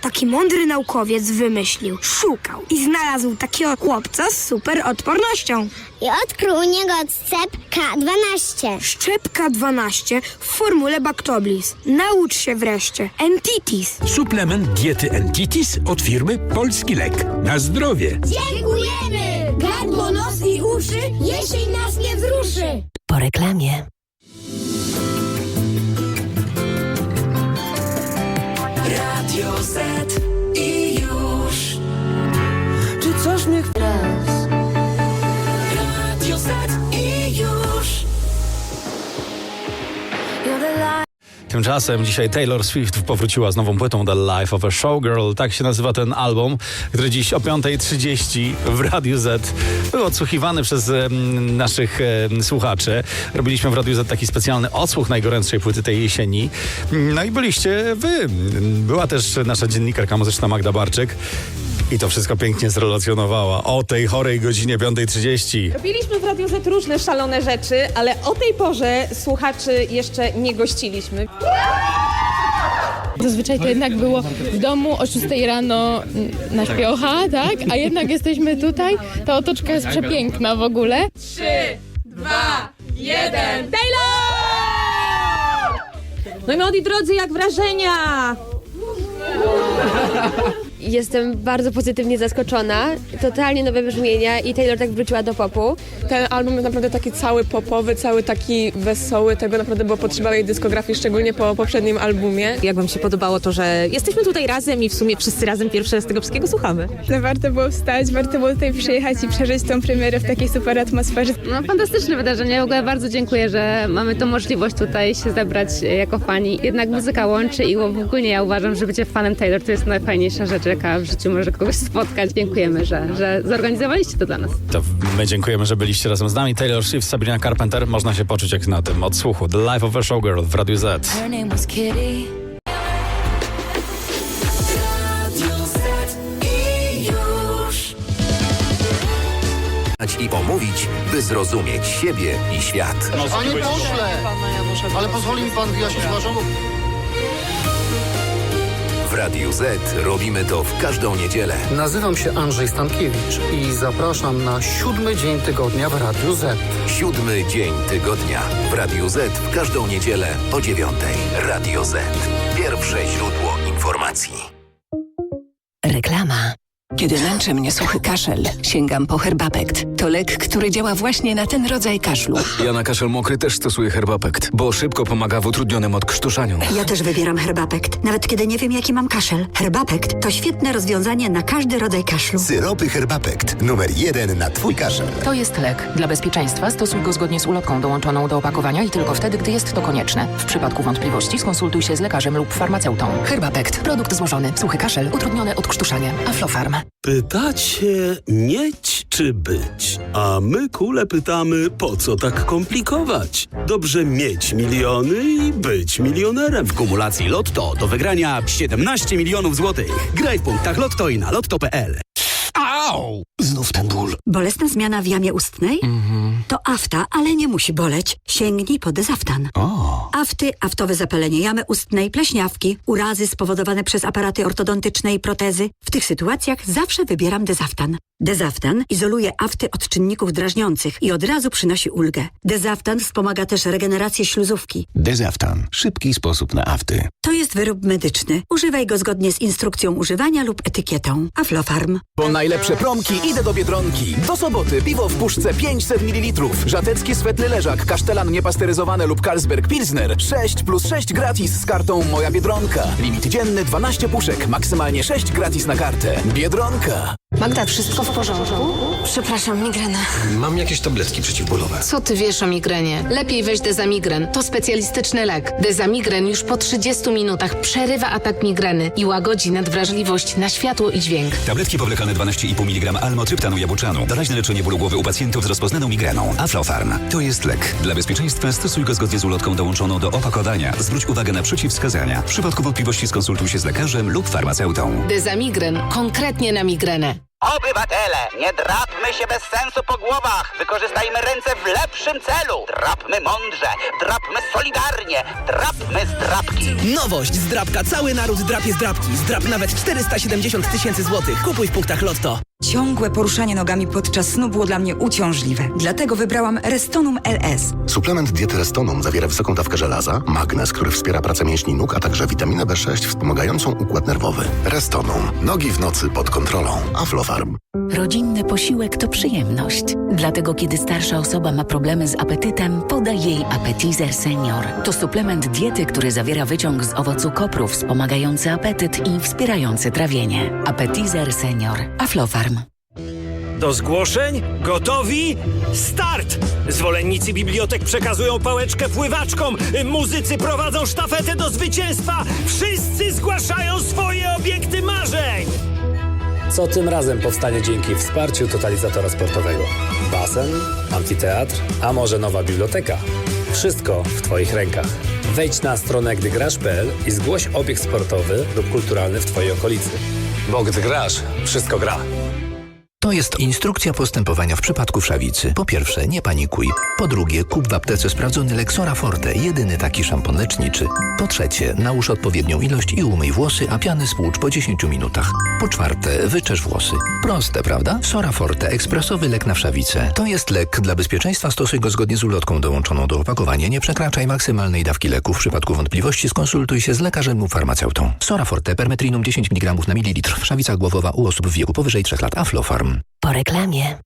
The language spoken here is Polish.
Taki mądry naukowiec wymyślił, szukał i znalazł takiego chłopca z super odpornością. I odkrył u niego odstęp K12. Szczepka 12 w formule Bactoblis. Naucz się wreszcie. Entitis. Suplement diety Entitis od firmy Polski Lek. Na zdrowie! Dziękujemy! Gardło, nos i uszy, jesień nas nie wzruszy. Po reklamie. Tymczasem dzisiaj Taylor Swift powróciła z nową płytą The Life of a Showgirl. Tak się nazywa ten album, który dziś o 5.30 w Radiu Z był odsłuchiwany przez naszych em, słuchaczy. Robiliśmy w Radiu Z taki specjalny odsłuch najgorętszej płyty tej jesieni. No i byliście wy. Była też nasza dziennikarka muzyczna Magda Barczyk. I to wszystko pięknie zrelacjonowała o tej chorej godzinie 5.30. Robiliśmy w Radiu Z różne szalone rzeczy, ale o tej porze słuchaczy jeszcze nie gościliśmy. Zazwyczaj to jednak było w domu o 6 rano na śpiocha, tak? A jednak jesteśmy tutaj. Ta otoczka jest przepiękna w ogóle. No i moi drodzy, jak wrażenia? Jestem bardzo pozytywnie zaskoczona. Totalnie nowe brzmienia i Taylor tak wróciła do popu. Ten album jest naprawdę taki cały popowy, cały taki wesoły. Tego naprawdę było potrzeba jej dyskografii, szczególnie po poprzednim albumie. Jak wam się podobało to, że jesteśmy tutaj razem i w sumie wszyscy razem pierwszy raz tego wszystkiego słuchamy? No warto było wstać, warto było tutaj przyjechać i przeżyć tą premierę w takiej super atmosferze. No fantastyczne wydarzenie. W ogóle bardzo dziękuję, że mamy tą możliwość tutaj się zebrać jako fani. Jednak muzyka łączy i ogólnie ja uważam, że bycie fanem Taylor to jest najfajniejsza rzecz, jaka w życiu może kogoś spotkać. Dziękujemy, że, że zorganizowaliście to dla nas. To my dziękujemy, że byliście razem z nami. Taylor Swift, Sabrina Carpenter. Można się poczuć jak na tym odsłuchu. The Life of a Showgirl w Radiu Z. Her name was Kitty. Radio Z i omówić, by zrozumieć siebie i świat. Panie pośle, ale pozwoli mi pan wyjaśnić waszą... W Radiu Z robimy to w każdą niedzielę. Nazywam się Andrzej Stankiewicz i zapraszam na siódmy dzień tygodnia w Radiu Z. Siódmy dzień tygodnia. W Radiu Z w każdą niedzielę o dziewiątej. Radio Z. Pierwsze źródło informacji. Reklama. Kiedy męczy mnie suchy kaszel, sięgam po Herbapekt. To lek, który działa właśnie na ten rodzaj kaszlu. Ja na kaszel mokry też stosuję Herbapekt, bo szybko pomaga w utrudnionym odkrztuszaniu. Ja też wybieram Herbapekt, nawet kiedy nie wiem, jaki mam kaszel. Herbapekt to świetne rozwiązanie na każdy rodzaj kaszlu. Syropy Herbapekt. Numer jeden na twój kaszel. To jest lek. Dla bezpieczeństwa stosuj go zgodnie z ulotką dołączoną do opakowania i tylko wtedy, gdy jest to konieczne. W przypadku wątpliwości skonsultuj się z lekarzem lub farmaceutą. Herbapekt. Produkt złożony. Suchy kaszel. Utrudnione odkrztuszanie. Aflofarm. Pytacie mieć czy być? A my kule pytamy, po co tak komplikować? Dobrze mieć miliony i być milionerem. W kumulacji Lotto do wygrania 17 milionów złotych. Graj w punktach Lotto i na lotto.pl. Au! Znów ten ból. Bolesna zmiana w jamie ustnej? To afta, ale nie musi boleć. Sięgnij po dezaftan. Afty, aftowe zapalenie jamy ustnej, pleśniawki, urazy spowodowane przez aparaty ortodontyczne i protezy. W tych sytuacjach zawsze wybieram dezaftan. Dezaftan izoluje afty od czynników drażniących i od razu przynosi ulgę. Dezaftan wspomaga też regenerację śluzówki. Dezaftan. Szybki sposób na afty. To jest wyrób medyczny. Używaj go zgodnie z instrukcją używania lub etykietą. Aflofarm. Po najlepsze promki idę do Biedronki. Do soboty piwo w puszce 500 ml. Żatecki swetlny leżak, kasztelan niepasteryzowany lub Carlsberg Pilsner. 6 plus 6 gratis z kartą Moja Biedronka. Limit dzienny 12 puszek, maksymalnie 6 gratis na kartę. Biedronka. Magda, wszystko w porządku? Przepraszam, migrena. Mam jakieś tabletki przeciwbólowe. Co ty wiesz o migrenie? Lepiej weź Dezamigren. To specjalistyczny lek. Dezamigren już po 30 minutach przerywa atak migreny i łagodzi nadwrażliwość na światło i dźwięk. Tabletki powlekane 12,5 mg almotryptanu jabłczanu. Doraźne leczenie bólu głowy u pacjentów z rozpoznaną migreną. Aflofarm. To jest lek. Dla bezpieczeństwa stosuj go zgodnie z ulotką dołączoną do opakowania. Zwróć uwagę na przeciwwskazania. W przypadku wątpliwości skonsultuj się z lekarzem lub farmaceutą. Dezamigren konkretnie na migrenę. Obywatele, nie drapmy się bez sensu po głowach. Wykorzystajmy ręce w lepszym celu. Drapmy mądrze, drapmy solidarnie, drapmy z drapki. Nowość z drapka. Cały naród drapie z drapki. Zdrap nawet 470 tysięcy złotych. Kupuj w punktach Lotto. Ciągłe poruszanie nogami podczas snu było dla mnie uciążliwe. Dlatego wybrałam Restonum LS. Suplement diety Restonum zawiera wysoką dawkę żelaza, magnez, który wspiera pracę mięśni nóg, a także witaminę B6 wspomagającą układ nerwowy. Restonum. Nogi w nocy pod kontrolą. Aflofarm. Rodzinny posiłek to przyjemność. Dlatego kiedy starsza osoba ma problemy z apetytem, podaj jej Appetizer Senior. To suplement diety, który zawiera wyciąg z owocu kopru wspomagający apetyt i wspierający trawienie. Appetizer Senior. Aflofarm. Do zgłoszeń? Gotowi? Start! Zwolennicy bibliotek przekazują pałeczkę pływaczkom, muzycy prowadzą sztafetę do zwycięstwa, wszyscy zgłaszają swoje obiekty marzeń! Co tym razem powstanie dzięki wsparciu totalizatora sportowego? Basen, amfiteatr, a może nowa biblioteka? Wszystko w Twoich rękach. Wejdź na stronę gdygrasz.pl i zgłoś obiekt sportowy lub kulturalny w Twojej okolicy. Bo gdy grasz, wszystko gra. To jest instrukcja postępowania w przypadku wszawicy. Po pierwsze, nie panikuj. Po drugie, kup w aptece sprawdzony Lexora Forte, jedyny taki szampon leczniczy. Po trzecie, nałóż odpowiednią ilość i umyj włosy, a piany spłucz po 10 minutach. Po czwarte, wyczesz włosy. Proste, prawda? Sora Forte, ekspresowy lek na wszawicę. To jest lek. Dla bezpieczeństwa stosuj go zgodnie z ulotką dołączoną do opakowania. Nie przekraczaj maksymalnej dawki leku. W przypadku wątpliwości skonsultuj się z lekarzem lub farmaceutą. Sora Forte, permetrinum 10 mg na mililitr. Wszawica głowowa u osób w wieku powyżej 3 lat. Aflofarm. Po reklamie.